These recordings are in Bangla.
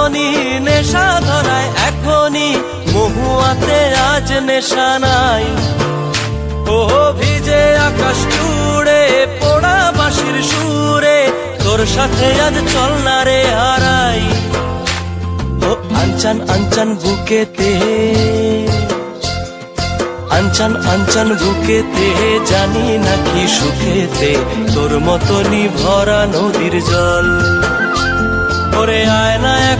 চাহনি নেশা ধরায়, এখনই মহুয়াতে আজ নেশা নাই। ওহো, ভিজে আকাশ জুড়ে, পোড়া বাঁশির সুরে, তোর সাথে আজ চল না রে হারাই। ও আনচান আনচান বুকেতে, আনচান আনচান বুকেতে, জানি নাকি সুখেতে, তোর মতনই ভরা নদীর জল। ওরে আয়না এখন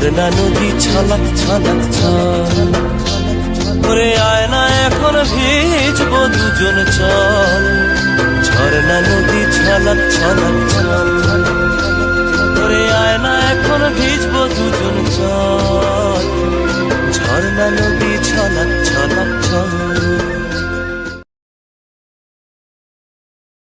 ঝর্ণা নদী ছলাক ছলাক, ছল। ওরে আয়না এখন ভিজব দুজন চল। ঝর্ণা নদী ছলাক ছলাক, ছল। ওরে আয়না এখন ভিজব দুজন চল। ঝর্ণা নদী